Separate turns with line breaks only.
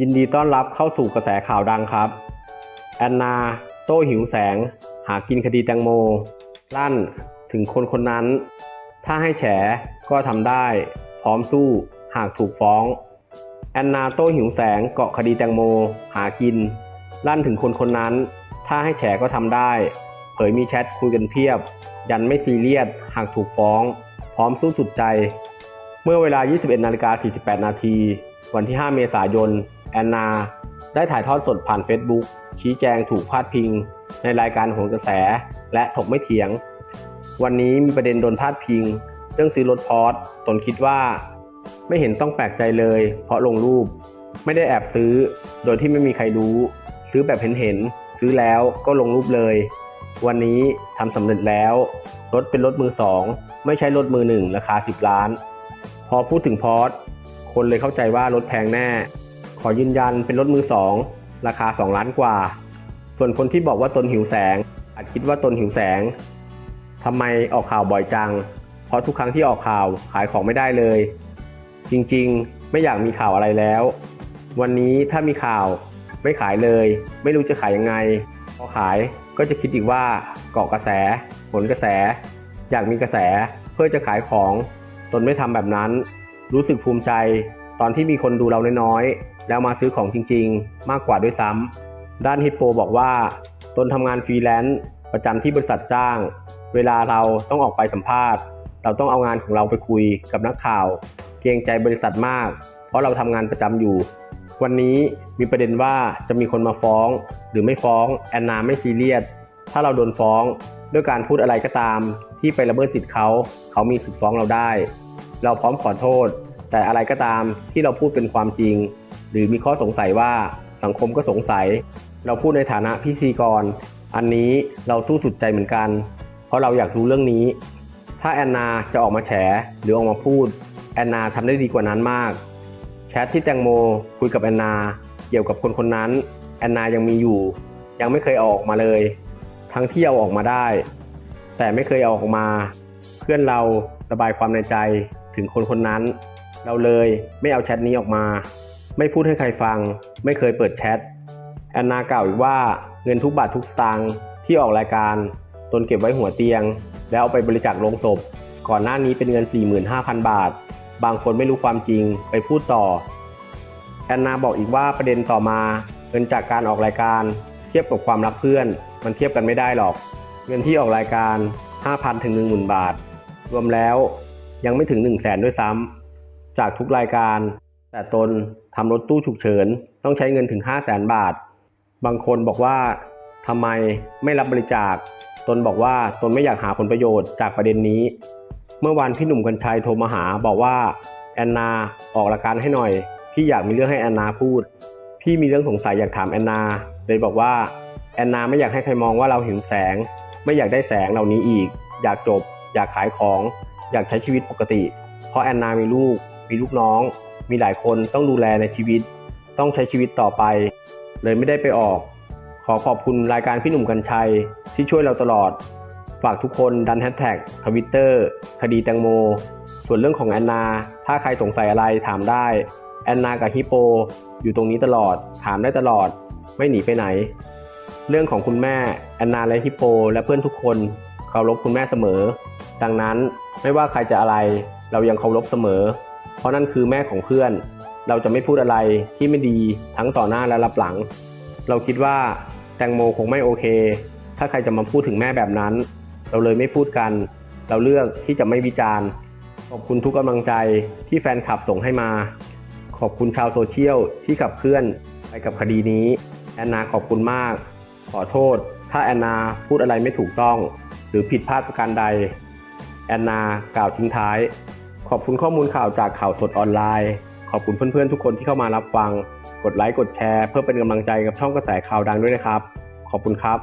ยินดีต้อนรับเข้าสู่กระแสข่าวดังครับ แอนนา โต้หิวแสง หากินคดีแตงโม ลั่นถึงคนคนนั้น ถ้าให้แฉก็ทำได้ พร้อมสู้หากถูกฟ้อง แอนนาโต้หิวแสงเกาะคดีแตงโม หากิน ลั่นถึงคนคนนั้น ถ้าให้แฉก็ทำได้ เผยมีแชทคุยกันเพียบ ยันไม่ซีเรียสหากถูกฟ้อง พร้อมสู้สุดใจ เมื่อเวลา 21นาฬิกา48 นาที วันที่ 5 เมษายน แอนนา ได้ถ่ายทอดสดผ่าน Facebook ชี้แจงถูกพาดพิง ในรายการโหนกระแส และถกไม่เถียง วันนี้มีประเด็นโดนพาดพิง เรื่องซื้อรถพอร์ตตนคิดว่า ไม่เห็นต้องแปลกใจเลย เพราะลงรูป ไม่ได้แอบซื้อ โดยที่ไม่มีใครรู้ ซื้อแบบเห็นเห็นซื้อแล้วก็ลงรูปเลย วันนี้ทำสำเร็จแล้วรถเป็นรถมือสองไม่ใช่รถมือหนึ่งราคา 10 ล้าน พอพูดถึงพอร์ตคนเลยเข้าใจว่ารถแพงแน่ ขอยืนยันเป็นรถมือสองราคา 2 ล้านกว่า ส่วนคนที่บอกว่าตนหิวแสง อาจคิดว่าตนหิวแสงทำไมออกข่าวบ่อยจัง เพราะทุกครั้งที่ออกข่าวขายของไม่ได้เลย จริงๆ ไม่อยากมีข่าวอะไรแล้ว วันนี้ถ้ามีข่าวไม่ขายเลย ไม่รู้จะขายยังไง พอขายก็จะคิดอีกว่าเกาะกระแสผลกระแส อยากมีกระแสเพื่อจะขายของ ตนไม่ทำแบบนั้น รู้สึกภูมิใจ ตอนที่มีคนดูเราน้อยๆ แล้วมาซื้อของจริงๆ มากกว่าด้วยซ้ำ ด้านฮิปโปบอกว่า ตนทำงานฟรีแลนซ์ประจำที่บริษัทจ้าง เวลาเราต้องออกไปสัมภาษณ์ เราต้องเอางานของเราไปคุยกับนักข่าว เกรงใจบริษัทมาก เพราะเราทำงานประจำอยู่ วันนี้มีประเด็นว่าจะมีคนมาฟ้อง หรือไม่ฟ้องแอนนาไม่ซีเรียส ถ้าเราโดนฟ้องด้วยการพูดอะไรก็ตาม ที่ไปละเมิดสิทธิ์เขา เขามีสิทธิ์ฟ้องเราได้ เราพร้อมขอโทษ แต่อะไรก็ตามที่เราพูดเป็นความจริง หรือมีข้อสงสัยว่าสังคมก็สงสัย เราพูดในฐานะพิธีกร อันนี้เราสู้สุดใจเหมือนกัน เพราะเราอยากรู้เรื่องนี้ ถ้าแอนนาจะออกมาแฉหรือออกมาพูด แอนนาทำได้ดีกว่านั้นมาก แชทที่แตงโมคุยกับแอนนาเกี่ยวกับคนคนนั้น แอนนายังมีอยู่ ยังไม่เคยเอออกมาเลย ทั้งที่เอาออกมาได้ แต่ไม่เคยเอาออกมา เพื่อนเราระบายความในใจถึงคนคนนั้น เราเลยไม่เอาแชทนี้ออกมา ไม่พูดให้ใครฟัง ไม่เคยเปิดแชท แอนนากล่าวอีกว่าเงินทุกบาททุกสตางค์ที่ออกรายการ ตนเก็บไว้หัวเตียง แล้วเอาไปบริจาคลงศพ ก่อนหน้านี้เป็นเงิน 45,000 บาท บางคนไม่รู้ความจริงไปพูดต่อ แอนนาบอกอีกว่าประเด็นต่อมาเงินจากการออกรายการ เทียบกับความรักเพื่อน มันเทียบกันไม่ได้หรอก เงินที่ออกรายการ 5,000ถึง10,000 บาท รวมแล้วยังไม่ถึง 1 0 0 0 0แสนด้วยซ้ำ จากทุกรายการ แต่ตนทำรถตู้ฉุกเฉิน ต้องใช้เงินถึง 5 0 0แสนบาท บางคนบอกว่าทำไมไม่รับบริจาค ตนบอกว่าตนไม่อยากหาผลประโยชน์จากประเด็นนี้ เมื่อวานพี่หนุ่มกัญชัยโทรมาหาบอกว่าแอนนาออกรายการให้หน่อย พี่อยากมีเรื่องให้แอนนาพูด พี่มีเรื่องสงสัยอยากถามแอนนา เลยบอกว่าแอนนาไม่อยากให้ใครมองว่าเราหิวแสง ไม่อยากได้แสงเหล่านี้อีก อยากจบ อยากขายของ อยากใช้ชีวิตปกติ เพราะแอนนามีลูก มีลูกน้อง มีหลายคนต้องดูแลในชีวิต ต้องใช้ชีวิตต่อไป เลยไม่ได้ไปออก ขอขอบคุณรายการพี่หนุ่มกัญชัยที่ช่วยเราตลอด ฝากทุกคนดันแฮชแท็กทวิตเตอร์คดีแตงโม ส่วนเรื่องของแอนนา ถ้าใครสงสัยอะไรถามได้ แอนนากับฮิปโป อยู่ตรงนี้ตลอด ถามได้ตลอด ไม่หนีไปไหน เรื่องของคุณแม่แอนนาและฮิปโป และเพื่อนทุกคนเคารพคุณแม่เสมอ ดังนั้นไม่ว่าใครจะอะไร เรายังเคารพเสมอ เพราะนั่นคือแม่ของเพื่อน เราจะไม่พูดอะไรที่ไม่ดีทั้งต่อหน้าและรับหลัง เราคิดว่าแตงโมคงไม่โอเค ถ้าใครจะมาพูดถึงแม่แบบนั้น เราเลยไม่พูดกัน เราเลือกที่จะไม่วิจารณ์ ขอบคุณทุกกำลังใจที่แฟนคลับส่งให้มา ขอบคุณชาวโซเชียลที่ขับเคลื่อนไปกับคดีนี้ แอนนาขอบคุณมาก ขอโทษ ถ้าแอนนาพูดอะไรไม่ถูกต้อง หรือผิดพลาดประการใด แอนนากล่าวทิ้งท้าย ขอบคุณข้อมูลข่าวจากข่าวสดออนไลน์ ขอบคุณเพื่อนๆทุกคนที่เข้ามารับฟัง กดไลค์กดแชร์ เพื่อเป็นกำลังใจกับช่องกระแสข่าวดังด้วยนะครับ ขอบคุณครับ